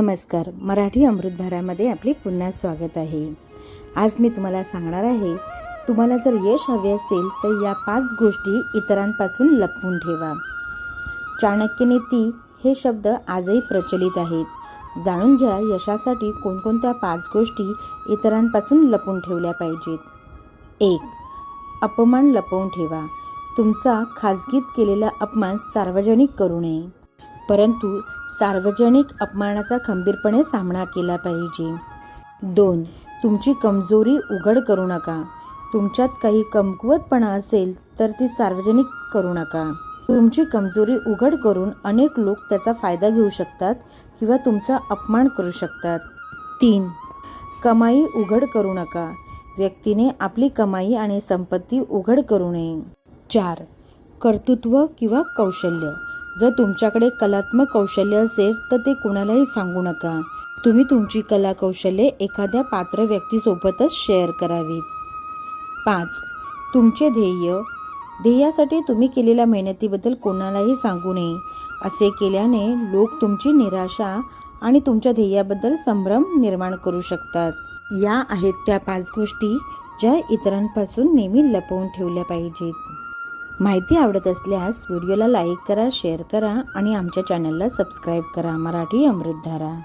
नमस्कार. मराठी अमृतधारामध्ये आपले पुन्हा स्वागत आहे. आज मी तुम्हाला सांगणार आहे तुम्हाला जर यश हवे असेल तर या पाच गोष्टी इतरांपासून लपवून ठेवा. चाणक्य नीती हे शब्द आजही प्रचलित आहेत. जाणून घ्या यशासाठी कोणकोणत्या पाच गोष्टी इतरांपासून लपवून ठेवल्या पाहिजेत. एक अपमान लपवून ठेवा. तुमचा खाजगीत केलेला अपमान सार्वजनिक करू नये. परंतु सार्वजनिक अपमानाचा खंबीरपणे सामना केला पाहिजे. दोन तुमची कमजोरी उघड करू नका. तुमच्यात काही कमकुवतपणा असेल तर ती सार्वजनिक करू नका. तुमची कमजोरी उघड करून अनेक लोक त्याचा फायदा घेऊ शकतात किंवा तुमचा अपमान करू शकतात. तीन कमाई उघड करू नका. व्यक्तीने आपली कमाई आणि संपत्ती उघड करू नये. चार कर्तृत्व किंवा कौशल्य. जर तुमच्याकडे कलात्मक कौशल्य असेल तर ते कोणालाही सांगू नका. तुम्ही तुमची कला कौशल्ये एखाद्या पात्र व्यक्तीसोबतच शेअर करावीत. पाच तुमचे ध्येय. ध्येयासाठी तुम्ही केलेल्या मेहनतीबद्दल कोणालाही सांगू नये. असे केल्याने लोक तुमची निराशा आणि तुमच्या ध्येयाबद्दल संभ्रम निर्माण करू शकतात. या आहेत त्या पाच गोष्टी ज्या इतरांपासून नेहमी लपवून ठेवल्या पाहिजेत. माहिती आवडत असल्यास व्हिडिओला लाईक करा शेअर करा आणि आमच्या चॅनलला सबस्क्राईब करा. मराठी अमृतधारा